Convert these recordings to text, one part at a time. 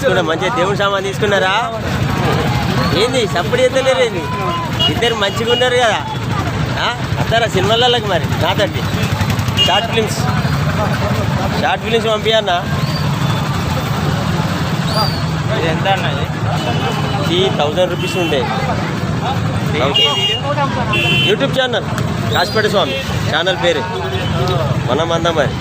తీసుకున్నా. మంచిగా దేవుడి సామాన్ తీసుకున్నారా? ఏంది సప్పుడు ఎత్తలేరు ఏంది? ఇద్దరు మంచిగా ఉన్నారు కదా? వస్తారా సినిమాలకి మరి? నాతోటి షార్ట్ ఫిలిమ్స్ షార్ట్ ఫిలిమ్స్ పంపించన్నా ఇది ఎంత అన్నది ఈ థౌజండ్ రూపీస్ ఉండే. YouTube channel Kasipet Swamy. Channel పేరు. మనం అందాం మరి.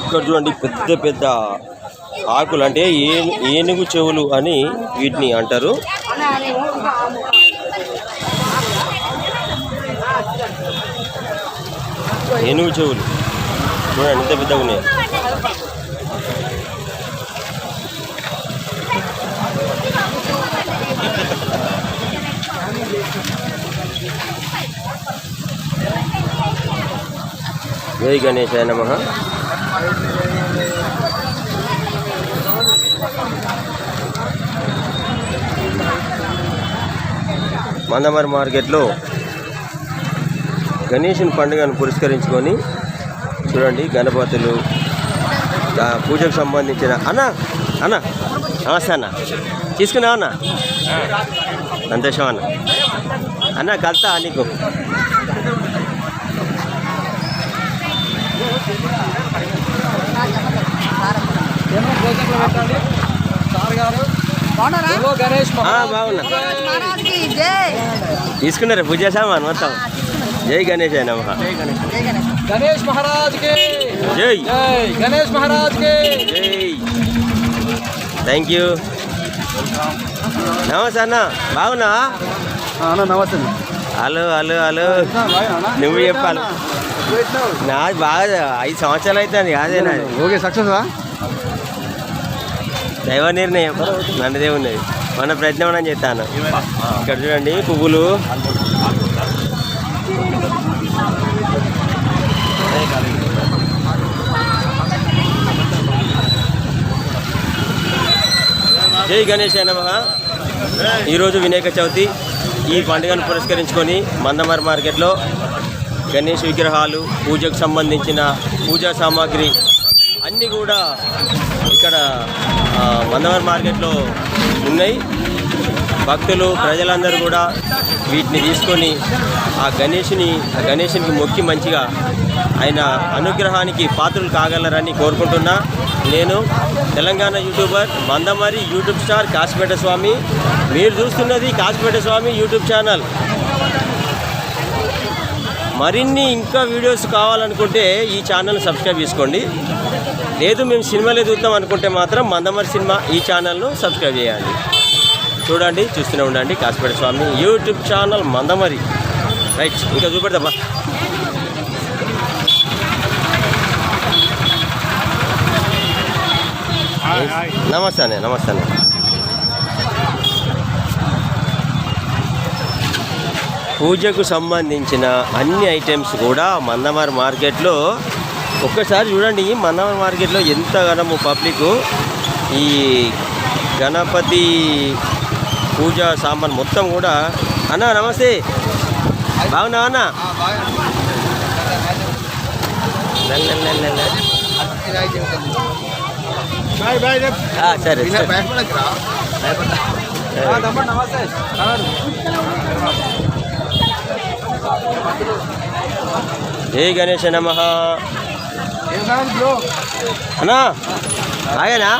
ఇక్కడ చూడండి పెద్ద పెద్ద ఆకులు అంటే ఏ ఏనుగు చెవులు అని వీటిని అంటారు. ఏనుగు చెవులు. చూడండి ఎంత పెద్దగా ఉన్నాయి. జై గణేశాయ నమ. మందమరి మార్కెట్లో గణేషుని పండుగను పురస్కరించుకొని చూడండి గణపతులు పూజకు సంబంధించిన అన్న అన్న నమస్తే అన్న. తీసుకున్నావా అన్న? సంతోషం అన్న. అన్న కలుతా నీకు. తీసుకున్నారు పూజ సామాన్ మొత్తం? జై గణేష్ అయినా గణేష్. మహారాజ్ జై. గణేష్ మహారాజ్ థ్యాంక్ యూ నమస్తే అన్న బాగున్నా నమస్తే హలో హలో హలో. నువ్వు చెప్పాలి. నాది బాగా ఐదు సంవత్సరాలు అవుతుంది కాదే నాది. ఓకే సక్సెస్ దైవ నిర్ణయం నన్నదే ఉన్నది మన ప్రయత్నం మనం చేస్తాను ఇక్కడ చూడండి పువ్వులు. జై గణేష్ నమ. ఈరోజు వినాయక చవితి. ఈ పండుగను పురస్కరించుకొని మందమర్ మార్కెట్లో గణేష్ విగ్రహాలు పూజకు సంబంధించిన పూజా సామాగ్రి అన్నీ కూడా ఇక్కడ ఆ, మార్కెట్లో ఉన్నాయి. భక్తులు ప్రజలందరూ కూడా వీటిని తీసుకొని ఆ గణేషుని ఆ గణేషునికి మొక్కి మంచిగా ఆయన అనుగ్రహానికి పాత్రలు కాగలరని కోరుకుంటున్నా. నేను Telangana YouTuber Mandamarri YouTube star Kasipet Swamy. మీరు చూస్తున్నది కాసిపేట స్వామి యూట్యూబ్ ఛానల్. మరిన్ని ఇంకా వీడియోస్ కావాలనుకుంటే ఈ ఛానల్ సబ్స్క్రైబ్ చేసుకోండి. లేదు మేము సినిమాలే చూద్దాం అనుకుంటే మాత్రం మందమరి సినిమా ఈ ఛానల్ను సబ్స్క్రైబ్ చేయండి. చూడండి చూస్తూనే ఉండండి. Kasipet Swamy YouTube channel Mandamarri. Right ఇంకా చూపెడతామా నమస్తే నమస్తే పూజకు సంబంధించిన అన్ని ఐటమ్స్ కూడా మందమారి మార్కెట్లో ఒక్కసారి చూడండి మందమారి మార్కెట్లో ఎంత గణము పబ్లిక్. ఈ గణపతి పూజ సామాన్ మొత్తం కూడా. అన్న నమస్తే. బాగున్నావా అన్న? సరే నమస్తే. జై గణేష నమ. అన్నా బాగేనా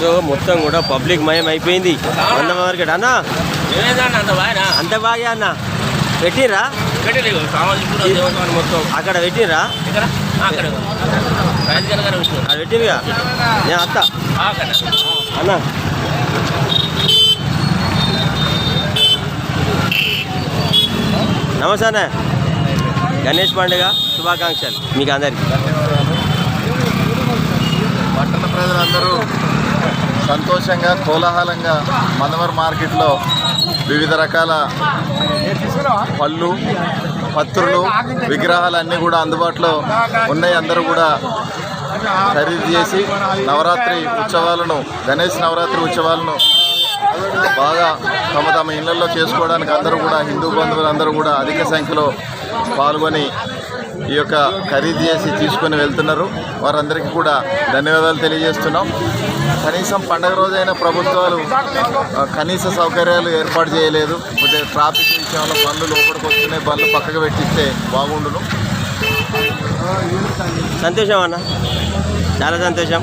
సో మొత్తం కూడా పబ్లిక్ మయం అయిపోయింది. వంద మార్కెట్. అన్నా అంత బాగా అన్న. దేవస్థానం మొత్తం అక్కడ పెట్టిర్రా? ఇక్కడ నేను అత్త అన్న నమస్తే అన్న. గణేష్ పండుగ శుభాకాంక్షలు మీకు అందరికీ. పట్టణ ప్రజలందరూ సంతోషంగా కోలాహలంగా మనవర్ మార్కెట్లో వివిధ రకాల పళ్ళు పత్రులు విగ్రహాలు అన్నీ కూడా అందుబాటులో ఉన్నాయి. అందరూ కూడా ఖరీదు చేసి నవరాత్రి ఉత్సవాలను గణేష్ నవరాత్రి ఉత్సవాలను బాగా తమ తమ ఇళ్ళలో చేసుకోవడానికి అందరూ కూడా హిందూ బంధువులు అందరూ కూడా అధిక సంఖ్యలో పాల్గొని ఈ యొక్క ఖరీదు చేసి తీసుకొని వెళ్తున్నారు. వారందరికీ కూడా ధన్యవాదాలు తెలియజేస్తున్నాం. కనీసం పండగ రోజైన ప్రభుత్వాలు కనీస సౌకర్యాలు ఏర్పాటు చేయలేదు. కొద్దిగా ట్రాఫిక్ విషయంలో బండ్లు లోపలికి వస్తున్నాయి. బండ్లు పక్కకు పెట్టిస్తే బాగుండును. సంతోషం అన్న. చాలా సంతోషం.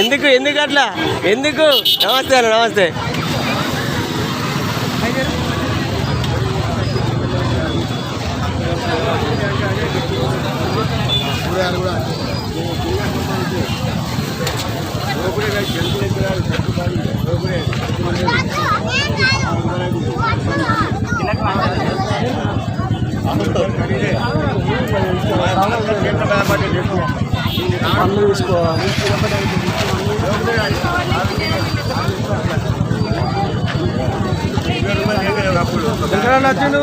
ఎందుకు ఎందుకు అట్లా? ఎందుకు? నమస్తే అన్న నమస్తే. పనులు తీసుకోవాలి ఎక్కడ నచ్చిండు?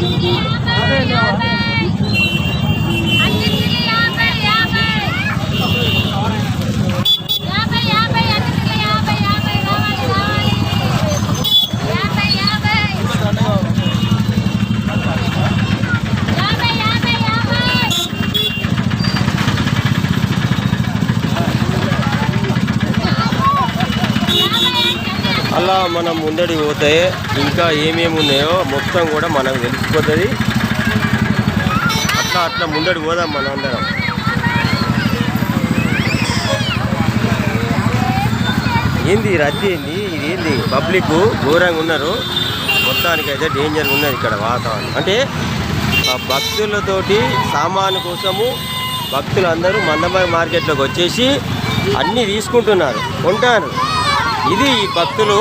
అలా మనం ముందడి పోతే ఇంకా ఏమేమి ఉన్నాయో మొత్తం కూడా మనకు తెలిసిపోతుంది. అట్లా అట్లా ముందడి పోదాం మనం అందరం. ఏంది రద్దీ ఏంది? ఇది ఏంది? పబ్లిక్ ఘోరంగా ఉన్నారు. మొత్తానికి అయితే డేంజర్ ఉన్నది ఇక్కడ వాతావరణం. అంటే ఆ భక్తులతోటి సామాను కోసము భక్తులందరూ మందమారి మార్కెట్లోకి వచ్చేసి అన్నీ తీసుకుంటున్నారు. కొంటారు. ఇది ఈ భక్తులు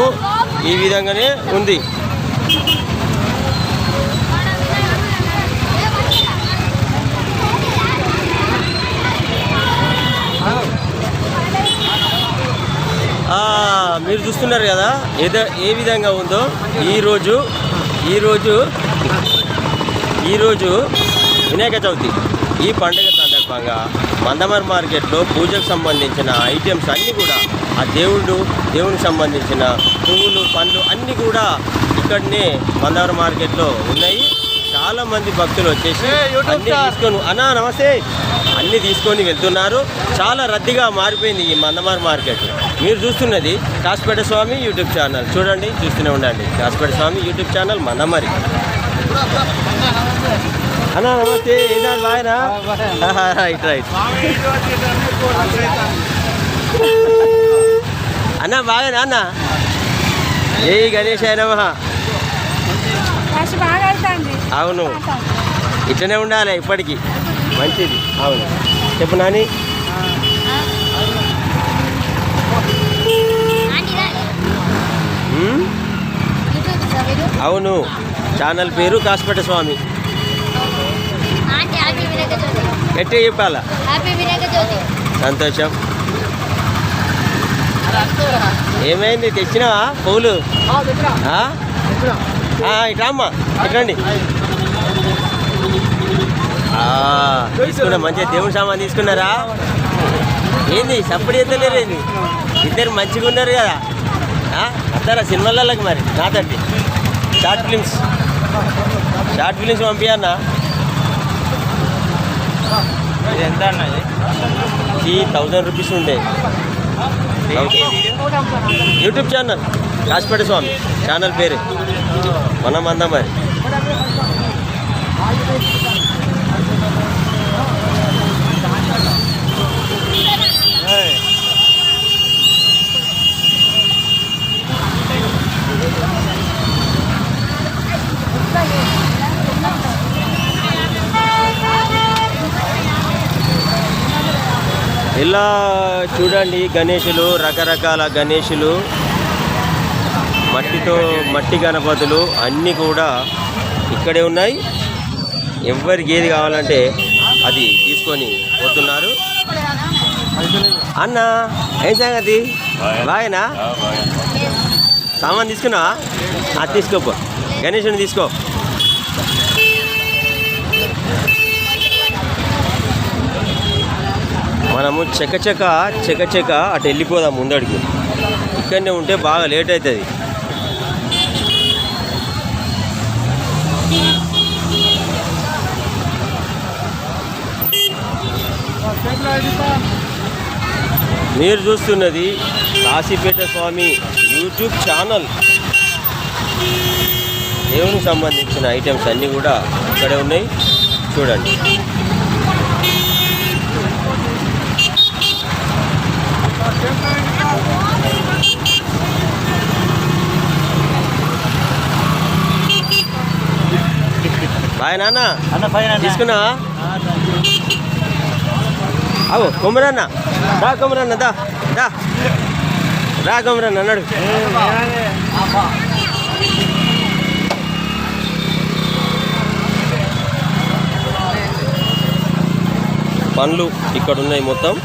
ఈ విధంగానే ఉంది. మీరు చూస్తున్నారు కదా ఏదో ఏ విధంగా ఉందో ఈరోజు ఈరోజు ఈరోజు వినాయక చవితి. ఈ పండుగ సందర్భంగా మందమర్ మార్కెట్లో పూజకు సంబంధించిన ఐటమ్స్ అన్నీ కూడా ఆ దేవుడు దేవునికి సంబంధించిన పువ్వులు పండ్లు అన్నీ కూడా ఇక్కడనే మందమర్ మార్కెట్లో ఉన్నాయి. చాలా మంది భక్తులు వచ్చేసి అన్ని తీసుకొని అన్నా నమస్తే. అన్ని తీసుకొని వెళ్తున్నారు. చాలా రద్దీగా మారిపోయింది ఈ మందమార్ మార్కెట్. మీరు చూస్తున్నది కాసిపేట స్వామి యూట్యూబ్ ఛానల్. చూడండి చూస్తూనే ఉండండి. Kasipet Swamy YouTube channel Mandamarri. అన్నా నమస్తే ఏదా బాయనా రైట్ రైట్. అన్న బాగా అన్న. ఏ గణేష్ అయినా కాశీ బాగా అవుతుంది అవును. ఇట్లనే ఉండాలి ఇప్పటికీ. మంచిది. అవును. చెప్పు నాని? అవును. ఛానల్ పేరు కాస్పేట స్వామి. గట్టిగా చెప్పాలా? సంతోషం. ఏమైంది? తెచ్చినావా? పూలు ఆ? ఆ, ఇట్రా అమ్మా ఇట్రండి ఆ, తీసుకున్నా మంచిగా దేవుని సామాన్ తీసుకున్నారా? ఏంది? సప్పుడు ఎత్తలేరు ఏంది? ఇద్దరు మంచిగా ఉన్నారు కదా. ఆ? వస్తారా సినిమాలకి మరి? నాతోటి షార్ట్ ఫిలిమ్స్. షార్ట్ ఫిలిమ్స్ పంపించన్నా ఇది ఎంత అన్నది ఈ థౌజండ్ రూపీస్ ఉండే. YouTube channel Kasipet Swamy channel పేరు. మనం అందాం మరి. ఇలా చూడండి గణేషులు రకరకాల గణేషులు మట్టితో మట్టి గణపతులు అన్నీ కూడా ఇక్కడే ఉన్నాయి. ఎవరికి ఏది కావాలంటే అది తీసుకొని పోతున్నారు. అన్న ఏం సంగతి? బాగానా? సామాన్ తీసుకున్నావా? అది తీసుకోపో గణేషుని తీసుకో. మనము చెకచెక చెకచెక అటు వెళ్ళిపోదాం ముందడికి ఇక్కడనే ఉంటే బాగా లేట్ అవుతుంది. మీరు చూస్తున్నది కాశీపేట స్వామి యూట్యూబ్ ఛానల్. దేవునికి సంబంధించిన ఐటమ్స్ అన్నీ కూడా ఇక్కడే ఉన్నాయి. చూడండి. బాయ్ నాన్న. అన్న పైన తీసుకున్నా అవు కొమరన్న. రా కొమరన్న దా దా. రా కొమరన్న అన్నాడు పండ్లు ఇక్కడ ఉన్నాయి మొత్తం.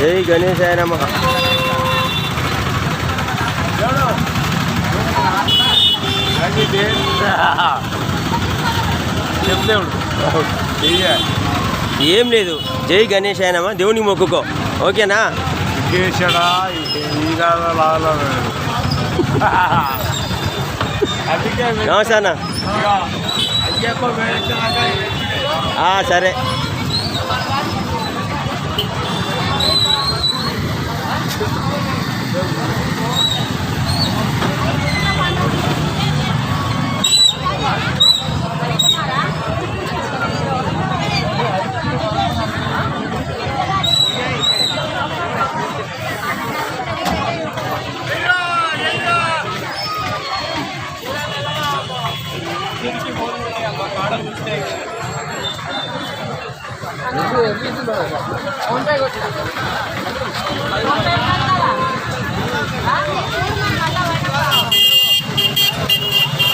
జై గణేశాయ నమ. ఏం లేదు. జై గణేశాయ నమ. దేవునికి మొక్కుకో. ఓకేనా? ఆ, సరే.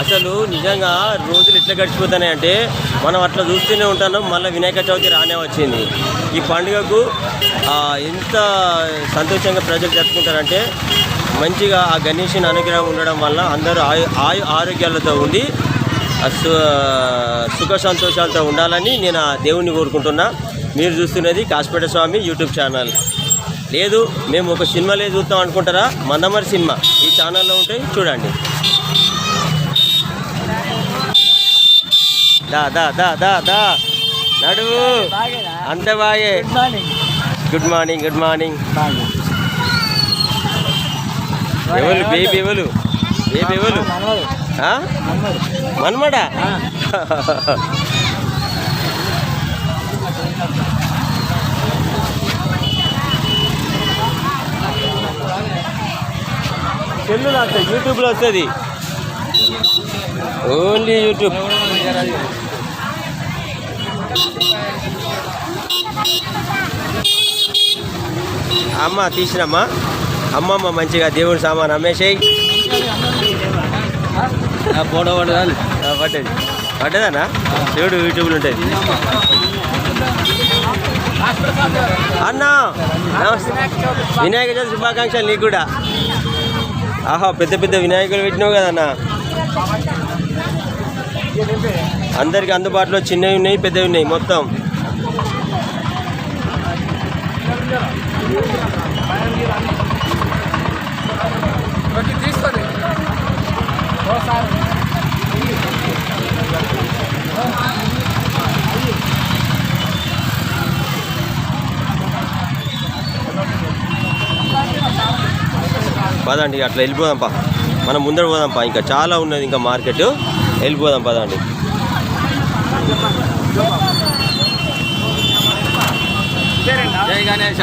అసలు నిజంగా రోజులు ఎట్లా గడిచిపోతున్నాయి అంటే మనం అట్లా చూస్తూనే ఉంటాను మళ్ళీ వినాయక చవితి రానే వచ్చింది. ఈ పండుగకు ఎంత సంతోషంగా ప్రజలు జరుపుకుంటారంటే మంచిగా ఆ గణేషుని అనుగ్రహం ఉండడం వల్ల అందరూ ఆయు ఆయు ఆరోగ్యాలతో ఉండి సుఖ సంతోషాలతో ఉండాలని నేను ఆ దేవుణ్ణి కోరుకుంటున్నా. మీరు చూస్తున్నది కాసిపేట స్వామి యూట్యూబ్ ఛానల్. లేదు మేము ఒక సినిమాలే చూస్తాం అనుకుంటారా? మందమరి సినిమా. ఈ ఛానల్లో ఉంటాయి చూడండి. దా దా దా దా దా. నడువు అంత బాగే. Good morning good morning. ఎవరు? బేబీ ఎవరు? బేబీ ఎవరు? మన్మడా? సెల్లు వస్తుంది యూట్యూబ్లో వస్తుంది. Only YouTube. అమ్మ తీసినమ్మా అమ్మమ్మ మంచిగా దేవుడి సామాన్ అమ్మేసేయి. ఫోటో పడ్డదా పడ్డది. పడ్డదన్నా దేవుడు యూట్యూబ్లో ఉంటుంది అన్నా! నమస్తే. వినాయక చవితి శుభాకాంక్షలు నీకు కూడా. ఆహా పెద్ద పెద్ద వినాయకులు పెట్టినావు కదన్నా అందరికి అందుబాటులో చిన్నవి ఉన్నాయి పెద్దవి ఉన్నాయి మొత్తం. పదండి అట్లా వెళ్ళిపోదాంపా మనం ముందర పోదాంపా ఇంకా చాలా ఉన్నది ఇంకా మార్కెట్. వెళ్ళిపోదాం పదండి. జై గణేష.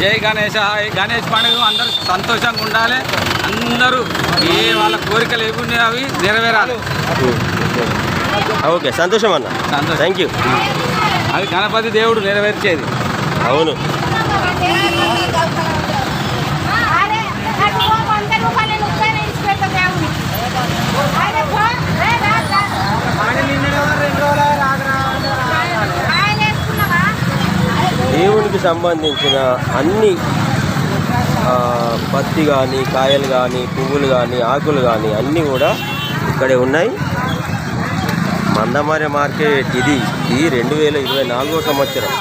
జై గణేష. గణేష్ పండుగ అందరూ సంతోషంగా ఉండాలి. అందరూ ఏ వాళ్ళ కోరికలు ఏమున్నాయి అవి నెరవేరాలి. ఓకే సంతోషం అన్న. సంతోషం. థ్యాంక్ యూ అది గణపతి దేవుడు నెరవేర్చేది. అవును అరే నాకు వంద రూపాయలు నేను ఉత్తరాయణ ఇచ్చి పెట్టా దేవుని అరే పో రే రా రా. ఆయన వేసుకున్నావా దేవునికి సంబంధించిన అన్ని పత్తి కానీ కాయలు కానీ పువ్వులు కానీ ఆకులు కానీ అన్నీ కూడా ఇక్కడే ఉన్నాయి. మందమారి మార్కెట్ ఇది ఇది రెండు వేల ఇరవై నాలుగో సంవత్సరం.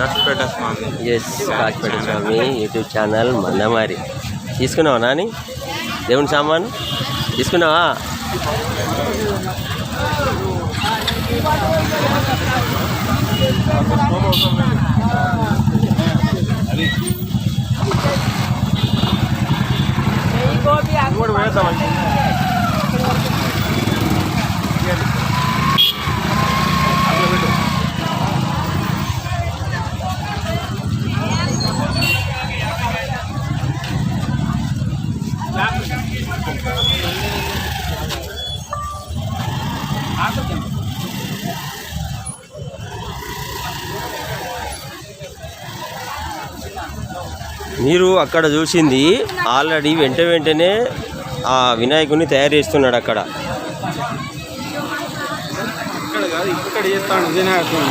రసపేట స్వామి ఎస్ కాకిపేట స్వామి యూట్యూబ్ ఛానల్ మందమారి. తీసుకున్నావా నాని? దేవుని సామాను? తీసుకున్నావా? మీరు అక్కడ చూసింది ఆల్రెడీ వెంట వెంటనే ఆ వినాయకుడిని తయారు చేస్తున్నాడు అక్కడ.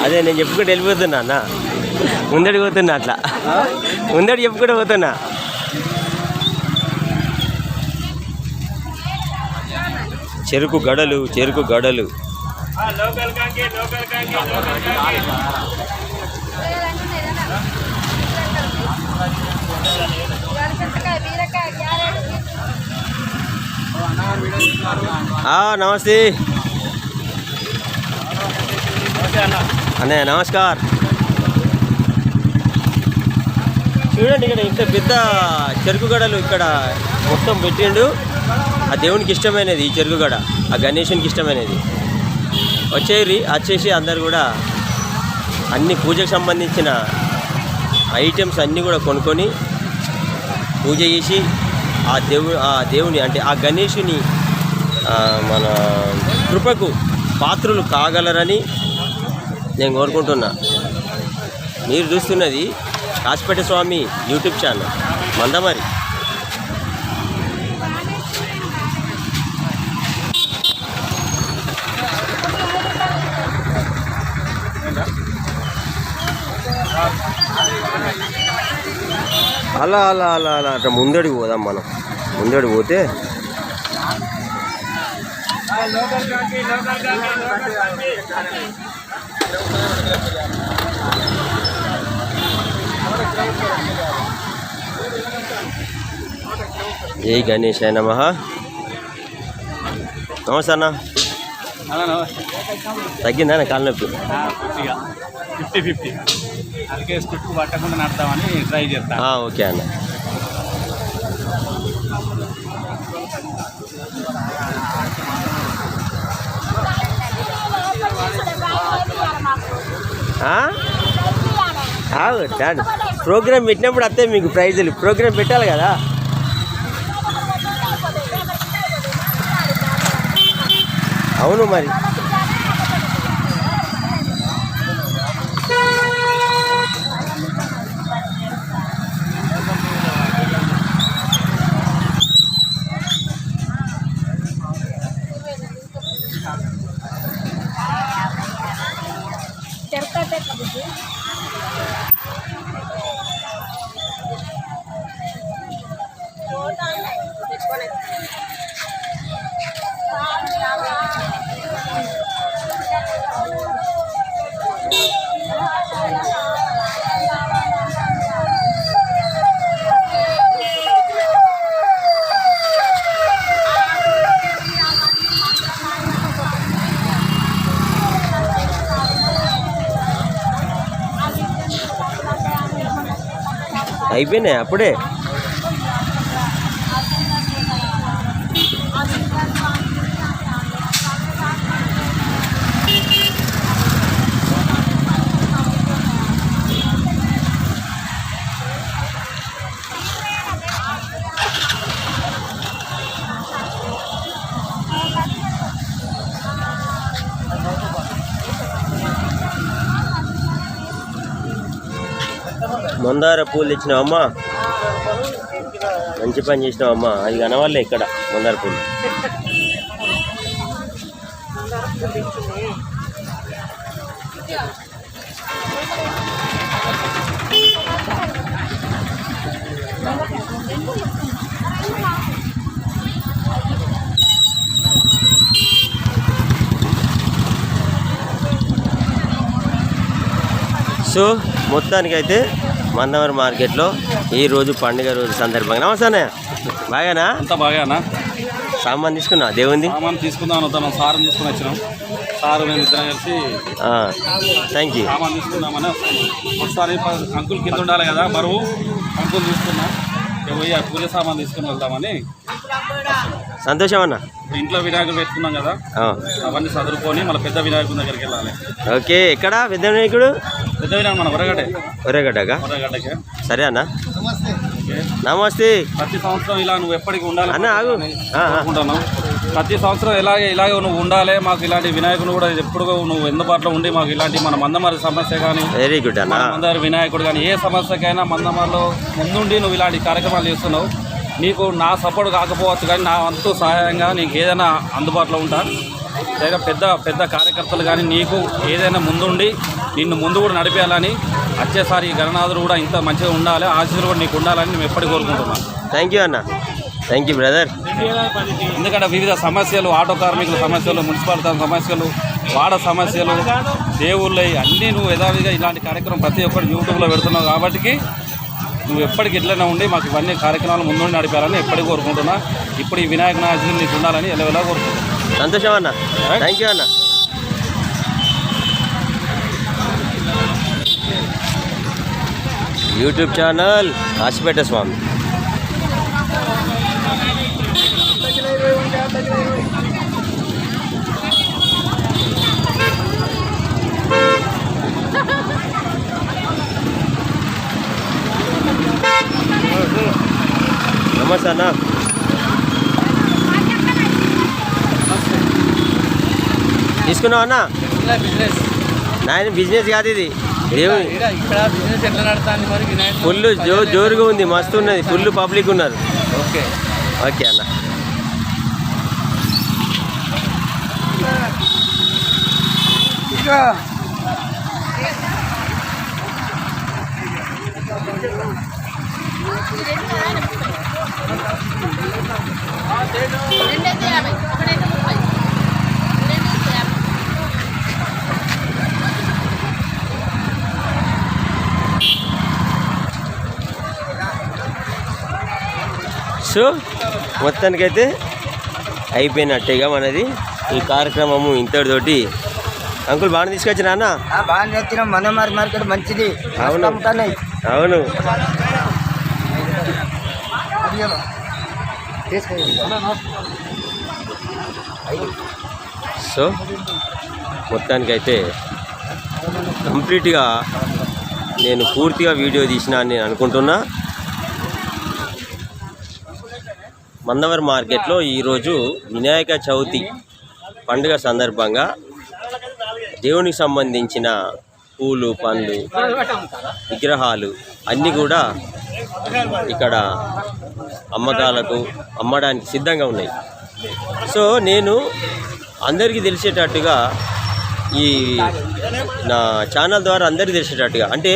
అదే నేను చెప్పుకుంటూ వెళ్ళిపోతున్నా అన్న. ముందడి పోతున్నా అట్లా. ముందడి చెప్పుకుంటూ పోతున్నా. చెరుకు గడలు చెరుకు గడలు. నమస్తే. అన్నయ్య నమస్కార్. చూడండి ఇక్కడ ఇంత పెద్ద చెరుకు గడలు ఇక్కడ మొత్తం పెట్టిండు. ఆ దేవునికి ఇష్టమైనది ఈ చెరుకు గడ ఆ గణేషునికి ఇష్టమైనది. వచ్చేరి వచ్చేసి అందరు కూడా అన్ని పూజకు సంబంధించిన ఐటమ్స్ అన్నీ కూడా కొనుక్కొని పూజ చేసి ఆ దేవు ఆ దేవుని అంటే ఆ గణేషుని మన కృపకు పాత్రులు కాగలరని నేను కోరుకుంటున్నా. మీరు చూస్తున్నది కాసిపేట స్వామి యూట్యూబ్ ఛానల్ మందమరి. అలా అలా అలా అలా అట్లా ముందడికి పోదాం మనం. ముందడికి పోతే ఏ గణేష్ నమ. నమస్తే అన్న. తగ్గిందా కాలు నొప్పి? Fifty fifty. అందుకే స్టిక్ పట్టకుండా నడతామని ట్రై చేస్తాను ఆ, ఓకే అన్న. ప్రోగ్రామ్ పెట్టినప్పుడు అత్తే మీకు ప్రైజులు. ప్రోగ్రామ్ పెట్టాలి కదా. అవును మరి. આવ્યા ને આપણે మందార పూలు తెచ్చినావమ్మా? మంచి పని చేసినావమ్మా. అది కనవాళ్ళే ఇక్కడ మందార పూలు. సో మొత్తానికైతే మందవరం మార్కెట్లో ఈ రోజు పండుగ రోజు సందర్భంగా. నమస్తే బాగానా? అంతా బాగానా సామాన్ తీసుకున్నా దేవుంది? సామాన్ తీసుకుందాం వద్దాం సారం తీసుకుని వచ్చినాం. సారు మేము ఇద్దరం కలిసి థ్యాంక్ యూ సామాన్ తీసుకుందామని ఒకసారి అంకుల్ కింద ఉండాలి కదా బరువు. అంకుల్ తీసుకున్నాం. పోయి పూజ సామాన్ తీసుకుని వెళ్దామని సంతోషం అన్న. ఇంట్లో వినాయకుడు పెట్టుకున్నాం కదా. అవన్నీ చదువుకొని మళ్ళీ పెద్ద వినాయకుడి దగ్గరికి వెళ్ళాలి. ఓకే ఎక్కడ? పెద్ద వినాయకుడు మన ఒరేగడ్డగా సరే అన్న. నమస్తే. ప్రతి సంవత్సరం ఇలా నువ్వు ఎప్పటికి ఉండాలి అన్న, ఆగు. కోరుకుంటున్నాం ప్రతి సంవత్సరం ఇలాగే ఇలాగే నువ్వు ఉండాలి. మాకు ఇలాంటి వినాయకుడు కూడా ఎప్పుడు నువ్వు అందుబాటులో ఉండి మాకు ఇలాంటి మన మందమారి సమస్య కానీ వెరీ గుడ్ అన్న. మందారి వినాయకుడు కానీ ఏ సమస్యకైనా మందమారిలో ముందుండి నువ్వు ఇలాంటి కార్యక్రమాలు చేస్తున్నావు. నీకు నా సపోర్ట్ కాకపోవచ్చు కానీ నా వంతు సహాయంగా నీకు ఏదైనా అందుబాటులో ఉంటా. లేదా పెద్ద పెద్ద కార్యకర్తలు కానీ నీకు ఏదైనా ముందుండి నిన్ను ముందు కూడా నడిపేయాలని వచ్చేసారి ఈ గణనాథుడు కూడా ఇంత మంచిగా ఉండాలి ఆశీస్సులు కూడా నీకు ఉండాలని మేము ఎప్పటికీ కోరుకుంటున్నాం. థ్యాంక్ యూ అన్న. థ్యాంక్ యూ బ్రదర్ ఎందుకంటే వివిధ సమస్యలు ఆటో కార్మికుల సమస్యలు మున్సిపాలిటీ సమస్యలు వాడ సమస్యలు దేవుళ్ళై అన్నీ నువ్వు యథావిధిగా ఇలాంటి కార్యక్రమం ప్రతి ఒక్కటి యూట్యూబ్లో పెడుతున్నావు కాబట్టి నువ్వు ఎప్పటికి ఇట్లనే ఉండి మాకు ఇవన్నీ కార్యక్రమాలు ముందు నడిపాలని ఎప్పటికీ కోరుకుంటున్నా. ఇప్పుడు ఈ వినాయక నాయకులు నీకు ఉండాలని ఎలా ఎలా కోరుకుంటున్నా. సంతోషం అన్న. థ్యాంక్ యూ అన్న. YouTube channel Kasipet Swamy. నమస్తే అన్న. తీసుకున్నావు అన్న? బిజినెస్. నాయన బిజినెస్ కాదు ఇది. దేవుని ఇక్కడ బిజినెస్ ఎట్లా నడుస్తుంది మరి? వినాయక ఫుల్ జో జోరుగా ఉంది మస్తు ఉన్నది ఫుల్ పబ్లిక్ ఉన్నారు. ఓకే. ఓకే అన్న. రెండైతే సో మొత్తానికైతే అయిపోయినట్టేగా మనది ఈ కార్యక్రమము ఇంతటితోటి. అంకుల్ బాగా తీసుకొచ్చిన అన్న? బాగా మార్కెట్ మంచిది. అవును. అవును. సో మొత్తానికైతే కంప్లీట్గా నేను పూర్తిగా వీడియో తీసిన అని నేను అనుకుంటున్నా. మందవర్ మార్కెట్లో ఈరోజు వినాయక చవితి పండుగ సందర్భంగా దేవునికి సంబంధించిన పూలు పండ్లు విగ్రహాలు అన్నీ కూడా ఇక్కడ అమ్మకాలకు అమ్మడానికి సిద్ధంగా ఉన్నాయి. సో నేను అందరికీ తెలిసేటట్టుగా ఈ నా ఛానల్ ద్వారా అందరికీ తెలిసేటట్టుగా అంటే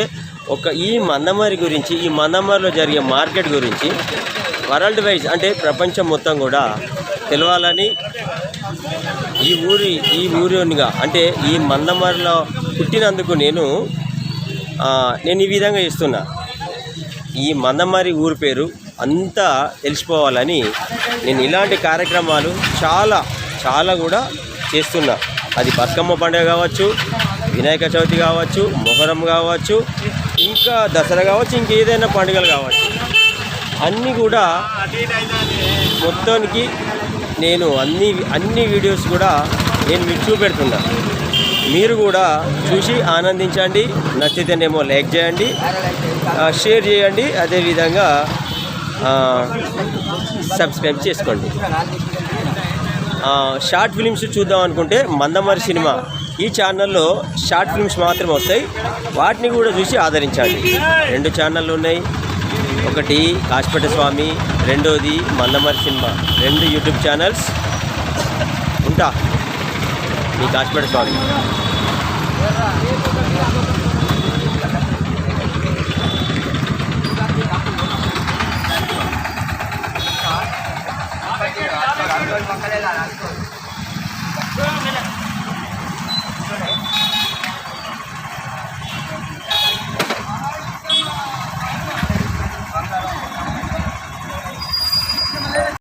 ఒక ఈ మందమారి గురించి ఈ మందమారిలో జరిగే మార్కెట్ గురించి వరల్డ్ వైజ్ అంటే ప్రపంచం మొత్తం కూడా తెలవాలని ఈ ఊరి ఈ ఊరిగా అంటే ఈ మందమరిలో పుట్టినందుకు నేను నేను ఈ విధంగా ఇస్తున్నా ఈ మందమరి ఊరి పేరు అంతా తెలిసిపోవాలని నేను ఇలాంటి కార్యక్రమాలు చాలా చాలా కూడా చేస్తున్నా. అది బతుకమ్మ పండుగ కావచ్చు వినాయక చవితి కావచ్చు మొహరం కావచ్చు ఇంకా దసరా కావచ్చు ఇంకేదైనా పండుగలు కావచ్చు. అన్నీ కూడా మొత్తానికి నేను అన్ని అన్ని వీడియోస్ కూడా నేను మీకు చూపెడుతున్నా. మీరు కూడా చూసి ఆనందించండి. నచ్చితేనేమో లైక్ చేయండి. షేర్ చేయండి. అదేవిధంగా సబ్స్క్రైబ్ చేసుకోండి. షార్ట్ ఫిలిమ్స్ చూద్దాం అనుకుంటే మందమరి సినిమా ఈ ఛానల్లో షార్ట్ ఫిల్మ్స్ మాత్రమే వస్తాయి. వాటిని కూడా చూసి ఆదరించండి. రెండు ఛానళ్ళు ఉన్నాయి. ఒకటి కాశపేట స్వామి రెండోది మందమరి సినిమా. రెండు యూట్యూబ్ ఛానల్స్ ఉంటా. మీ కాశపేట స్వామి.